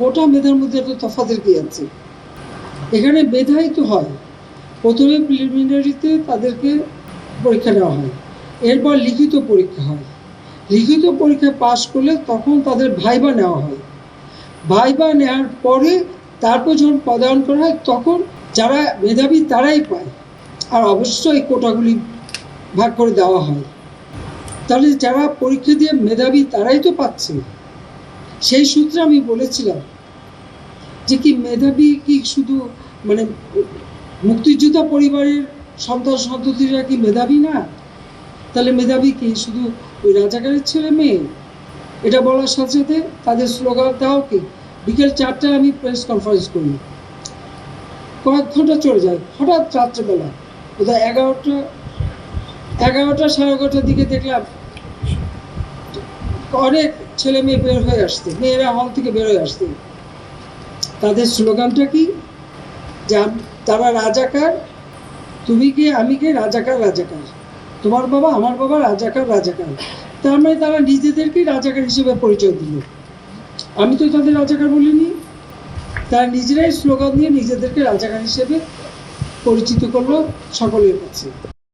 কোটা মেধার মধ্যে একটা তফাতের কি আছে? এখানে মেধাই তো হয়। প্রথমে প্রিলিমিনারিতে তাদেরকে পরীক্ষা নেওয়া হয়। এরপর লিখিত পরীক্ষা হয়। লিখিত পরীক্ষা পাশ করলে তখন তাদের ভাইবা নেওয়া হয়। ভাইবা নেওয়ার পরে তারপর যখন পদায়ন করা হয়, তখন যারা মেধাবী তারাই পায়। আর অবশ্যই কোটাগুলি ভাগ করে দেওয়া হয়। তাহলে যারা পরীক্ষা দিয়ে মেধাবী তারাই তো পাচ্ছে। সেই সূত্রে আমি বলেছিলাম যে কি মেধাবী কি শুধু মানে মুক্তিযোদ্ধা পরিবারের সন্তান সন্ততিরা কি মেধাবী না? তাহলে মেধাবী কি? শুধু ওই রাজাকারের ছেলে মেয়ে? এটা বলার সাথে সাথে তাদের স্লোগান দেওয়া কি? বিকেল চারটায় আমি প্রেস কনফারেন্স করি। কয়েক ঘণ্টা চলে যায়। হঠাৎ রাত্রেবেলা, বোধহয় এগারোটা এগারোটা সাড়ে এগারোটার দিকে দেখলাম অনেক ছেলে মেয়ে বের হয়ে আসতে মেয়েরা হল থেকে বের হয়ে আসতে তাদের স্লোগানটা কি? তারা রাজাকার, তুমি কি, আমি কে? রাজাকার রাজাকার। তোমার বাবা, আমার বাবা রাজাকার রাজাকার। তার মানে তারা নিজেদেরকেই রাজাকার হিসেবে পরিচয় দিল। আমি তো তাদের রাজাকার বলিনি। তারা নিজেরাই স্লোগান দিয়ে নিজেদেরকে রাজাকার হিসেবে পরিচিত করল সকলের কাছে।